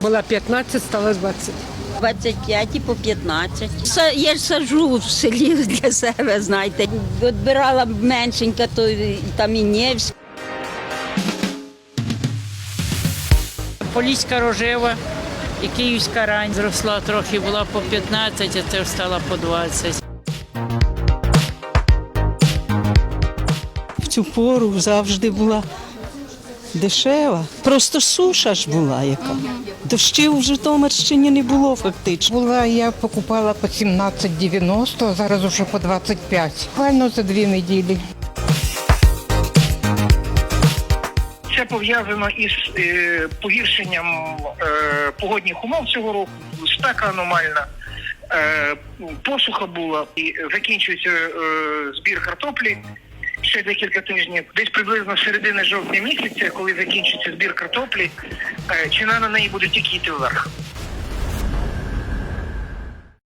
Була 15, стала 20. 25 і по 15. Са- Я ж саджу в селі для себе, знаєте. Відбирала меншенька, то і там і Невськ. Поліська рожева і київська рань зросла трохи, була по 15, а це стала по 20. в цю пору завжди була дешева. Просто суша ж була яка. Дощів в Житомирщині не було фактично. Була я покупала по 17,90, а зараз уже по 25. Буквально за дві неділі. Це пов'язано із е, погіршенням е, погодних умов цього року. Спека аномальна, е, посуха була і закінчується е, збір картоплі. Ще декілька тижнів, десь приблизно середини жовтня місяця, коли закінчиться збір картоплі, е, ціна на неї буде тільки йти вверх.